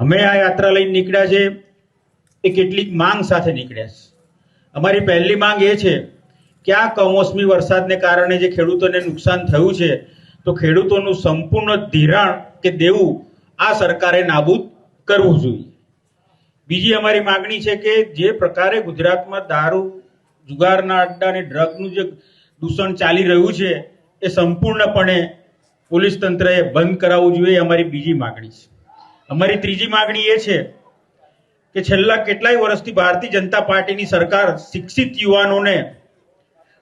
અમે આ યાત્રા લઈને નીકળ્યા છે એ કેટલીક માંગ સાથે નીકળ્યા છે. અમારી પહેલી માંગ એ છે કે આ કમોસમી વરસાદને કારણે જે ખેડૂતોને નુકસાન થયું છે, તો ખેડૂતોનું સંપૂર્ણ ધિરાણ કે દેવું આ સરકારે નાબૂદ કરવું જોઈએ. બીજી અમારી માગણી છે કે જે પ્રકારે ગુજરાતમાં દારૂ, જુગારના અડ્ડા અને ડ્રગનું જે દૂષણ ચાલી રહ્યું છે, એ સંપૂર્ણપણે પોલીસ તંત્રએ બંધ કરાવવું જોઈએ અમારી બીજી માગણી છે. અમારી ત્રીજી માગણી એ છે કે છેલ્લા કેટલાય વર્ષથી ભારતીય જનતા પાર્ટીની સરકાર શિક્ષિત યુવાનોને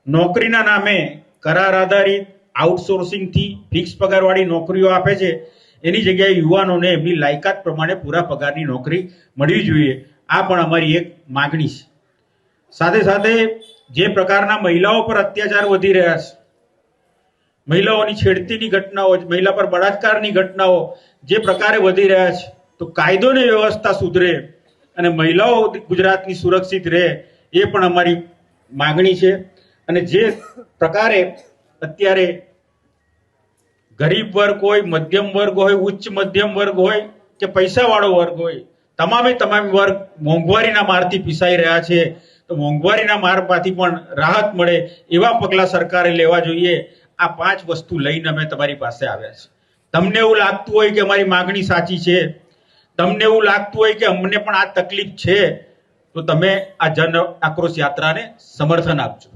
નોકરીના નામે કરાર આધારિત આઉટસોર્સિંગથી ફિક્સ પગારવાળી નોકરીઓ આપે છે. એની જગ્યાએ યુવાનોને એમની લાયકાત પ્રમાણે પૂરા પગારની નોકરી મળવી જોઈએ. આ પણ અમારી એક માગણી છે. સાથે સાથે જે પ્રકારના મહિલાઓ પર અત્યાચાર વધી રહ્યા છે મહિલાઓની છેડતીની ઘટનાઓ મહિલા પર બળાત્કારની ઘટનાઓ જે પ્રકારે વધી રહ્યા છે, તો કાયદો ને વ્યવસ્થા સુધરે અને મહિલાઓ ગુજરાતની સુરક્ષિત રહે એ પણ અમારી માગણી છે. અને જે પ્રકારે અત્યારે ગરીબ વર્ગ હોય, મધ્યમ વર્ગ હોય, ઉચ્ચ મધ્યમ વર્ગ હોય કે પૈસાવાળો વર્ગ હોય, તમામે તમામ વર્ગ મોંઘવારીના મારથી પીસાઈ રહ્યા છે, તો મોંઘવારીના મારમાંથી પણ રાહત મળે એવા પગલાં સરકારે લેવા જોઈએ. આ પાંચ વસ્તુ લઈને અમે તમારી પાસે આવ્યા છે તમને એવું લાગતું હોય કે અમારી માગણી સાચી છે, તમને એવું લાગતું હોય કે અમને પણ આ તકલીફ છે, તો તમે આ જન આક્રોશ યાત્રાને સમર્થન આપજો.